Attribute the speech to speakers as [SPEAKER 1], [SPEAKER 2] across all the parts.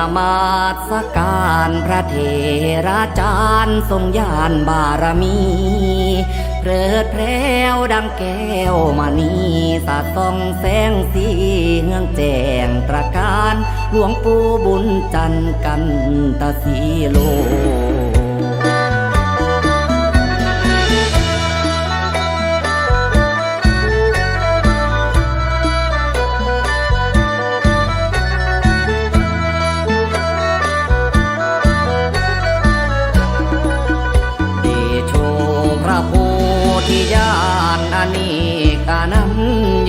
[SPEAKER 1] นามาสการพระเถระจารย์ทรงยานบารมีเพลิดเพรวดังแก้วมานีตาตองแสงสีเฮืองแจงตระการ หลวงปู่บุญจันทร์กันตะสีโล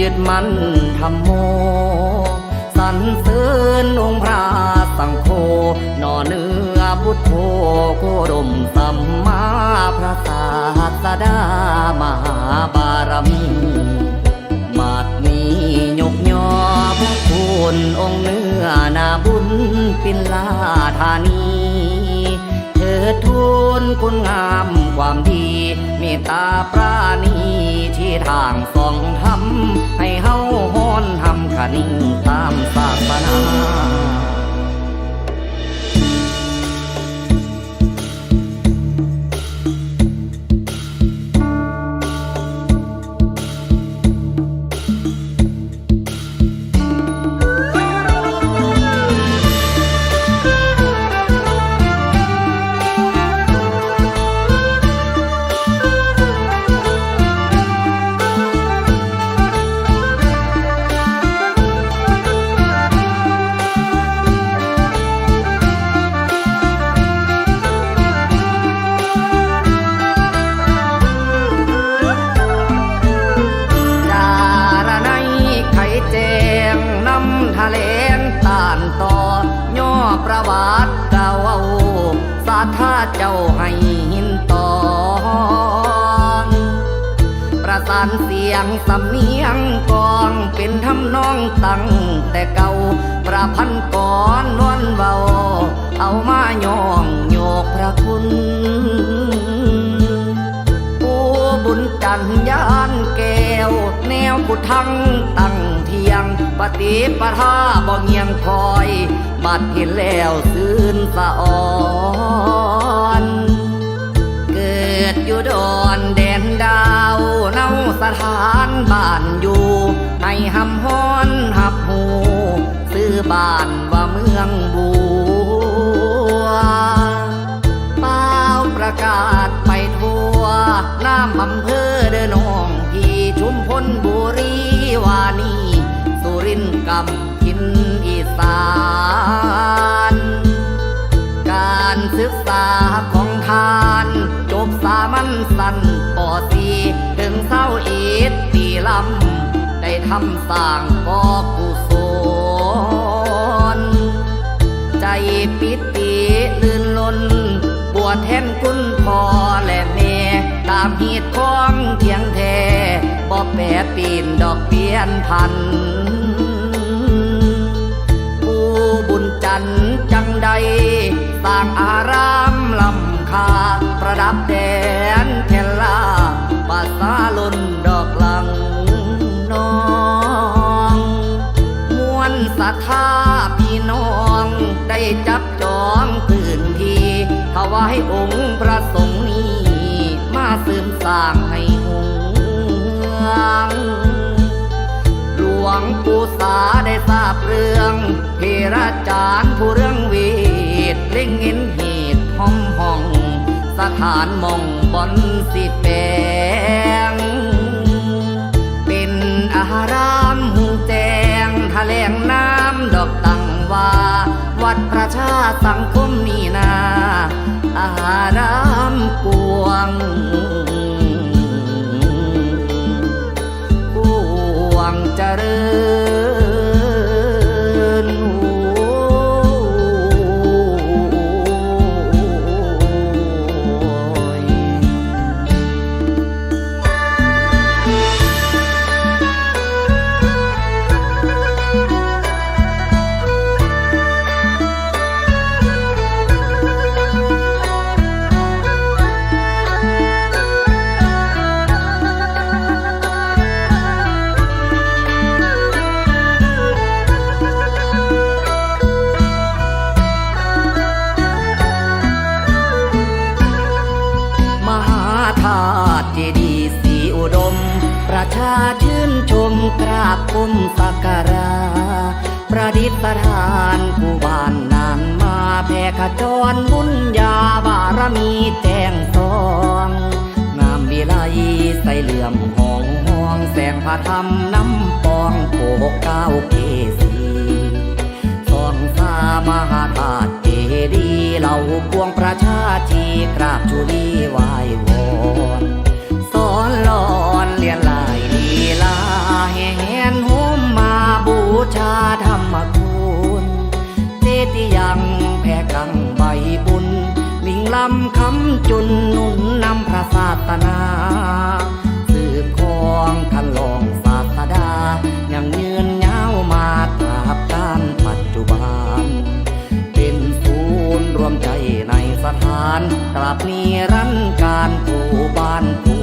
[SPEAKER 1] ยึดมันธรรมโมสรรเสริญองค์พระสังโฆนอเนื้อพุทโธโคดมสัมมาพระศาสดามหาบารมีมาดนี้ยกยอพระคุณองค์เนื้อนาบุญปินลาธานีเถิดทูลคุณงามความดีเมตตาปราณี ทางสองทำให้เฮาฮ้อนทำขนิ่งตามสั่ง เจ้าให้หินตองประสานเสียงสำเนียงกองเป็นทำนองตั้งแต่เก่าประพันก่อนนวลเบา เอามาย่องโยกพระคุณผู้บุญจันยานแก้วแนวพุทังตั้งเทียงปฏิปทาบ่เงียงคอย บัดเห็นแล้วซื่นสะออน บ้านอยู่ในหำฮ้อนหับหูซื้อบ้านว่าเมืองบัวเป้าประกาศไปทั่วน้ำอำเภอเดินองพี่ชุมพลบุรีวานีสุรินทร์กำกินอีสาน การศึกษาำได้ทำสร่างก่อกุศลใจปิติลื่นลนบวชแทนคุณพ่อและแม่ตามเหตุของเทียงแท้บ่แปรปีนดอกเปียนพัน ถวายองค์พระสงฆ์นี้มาเสริมสร้างให้หงเมืองหลวงปู่สาได้ทราบเรื่องเทราจารย์ผู้เรื่องเวทเล่งเห็นเหตุห้องห้อง สถานมองบอนสิแปงเป็นอารามหูแจงทะเลงน้ำดอกตังว่า วัดประชาสังคมนี่นา อาน้ำกวงกวงจะเริ
[SPEAKER 2] ญ
[SPEAKER 1] ประชาชื่นชมกราบกุมสักการะประดิษฐานผู้บ้านนานมาแผ่ขจรบุญญาบารมีแจ้งทองงามวิไลใสเหลื่อมห้องห้องแสงพระธรรมน้ำปองโผกเก้าเกสีสองสามหาธาตุเจดีย์เหล่าปวงประชาชีกราบจุลีไหว้วอนสอนหลอนเลียน สนา สืบคองคันลองศาสดา ยังยืนยาวมาตราบการปัจจุบัน เป็นศูนย์รวมใจในสถานตราบนิรันการผู้บ้านผู้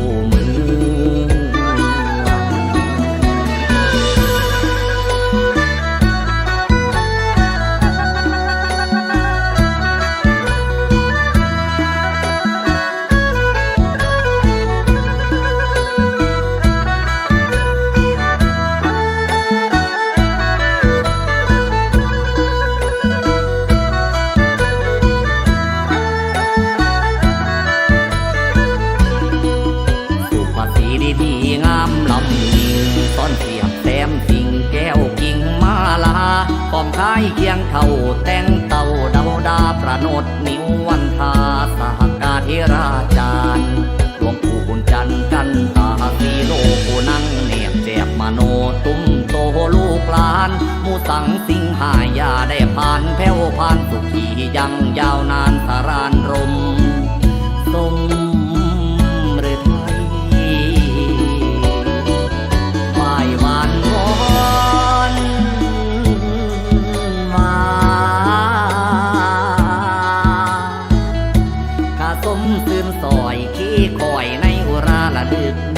[SPEAKER 1] อนเสียบแซมสิ่งแก้วกิ่งมาลาพร้อมคายเคียงเท่าแต่งเต่าเดาดาประนดนิ้ววันทาสหกาเทราจารย์หลวงปู่บุญจันทร์กันตาสีโลผู้นั่งเนียบแจบมโนตุ้มโตลูกหลานมูสังสิงหายาได้ผ่านแผ้วผ่านสุขียังยาวนานสารานรมสม ข้าสมซื่นซอยขี้คอยในอุราละลึกน้อมบูช